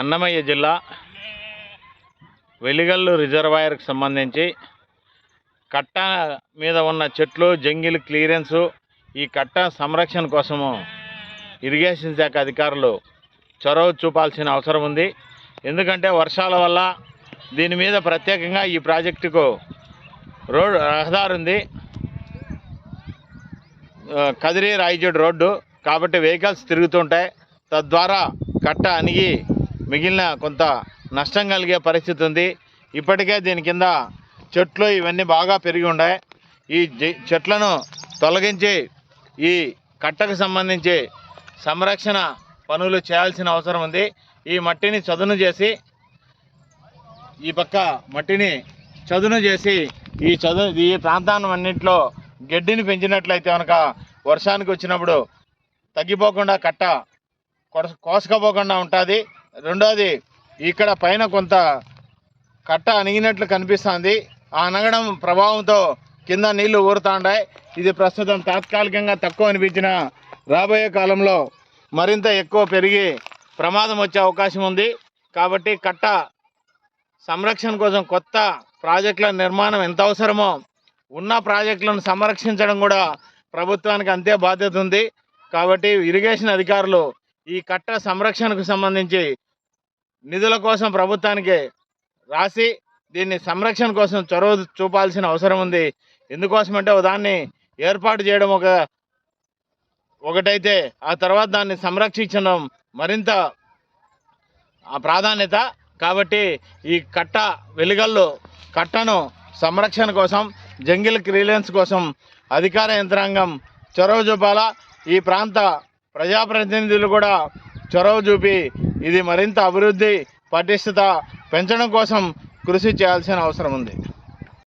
అన్నమయ్య జిల్లా వెలిగల్లు రిజర్వాయర్కి సంబంధించి కట్ట మీద ఉన్న చెట్లు జంగిల్ క్లియరెన్సు ఈ కట్ట సంరక్షణ కోసము ఇరిగేషన్ శాఖ అధికారులు చొరవ చూపాల్సిన అవసరం ఉంది. ఎందుకంటే వర్షాల వల్ల దీని మీద ప్రత్యేకంగా ఈ ప్రాజెక్టుకు రోడ్ రహదారి ఉంది. కదిరి రాయచోటి రోడ్డు కాబట్టి వెహికల్స్ తిరుగుతుంటాయి. తద్వారా కట్ట అణిగి మిగిలిన కొంత నష్టం కలిగే పరిస్థితి ఉంది. ఇప్పటికే దీని కింద చెట్లు ఇవన్నీ బాగా పెరిగి ఉన్నాయి ఈ జె- చెట్లను తొలగించి ఈ కట్టకు సంబంధించి సంరక్షణ పనులు చేయాల్సిన అవసరం ఉంది. ఈ మట్టిని చదును చేసి ఈ పక్క మట్టిని చదును చేసి ఈ చదును ఈ ప్రాంతాన్ని అన్నింటిలో గడ్డిని పెంచినట్లయితే కనుక వర్షానికి వచ్చినప్పుడు తగ్గిపోకుండా కట్ట కొడ- కోసుకపోకుండా ఉంటుంది. రెండోది ఇక్కడ పైన కొంత కట్ట అణిగినట్లు కనిపిస్తుంది. ఆ అనగడం ప్రభావంతో కింద నీళ్ళు ఊరుతాండాయి. ఇది ప్రస్తుతం తాత్కాలికంగా తక్కువ అనిపించిన రాబోయే కాలంలో మరింత ఎక్కువ పెరిగి ప్రమాదం వచ్చే అవకాశం ఉంది. కాబట్టి కట్ట సంరక్షణ కోసం కొత్త ప్రాజెక్టుల నిర్మాణం ఎంత అవసరమో ఉన్న ప్రాజెక్టులను సంరక్షించడం కూడా ప్రభుత్వానికి అంతే బాధ్యత ఉంది. కాబట్టి ఇరిగేషన్ అధికారులు ఈ కట్ట సంరక్షణకు సంబంధించి నిధుల కోసం ప్రభుత్వానికి రాసి దీన్ని సంరక్షణ కోసం చొరవ చూపాల్సిన అవసరం ఉంది. ఎందుకోసమంటే దాన్ని ఏర్పాటు చేయడం ఒక ఒకటైతే ఆ తర్వాత దాన్ని సంరక్షించడం మరింత ప్రాధాన్యత. కాబట్టి ఈ కట్ట వెలుగల్లో కట్టను సంరక్షణ కోసం జంగిల్ క్లియరెన్స్ కోసం అధికార యంత్రాంగం చొరవ చూపాలా. ఈ ప్రాంత ప్రజాప్రతినిధులు కూడా చొరవ చూపి ఇది మరింత అభివృద్ధి పటిష్టత పెంచడం కోసం కృషి చేయాల్సిన అవసరం ఉంది.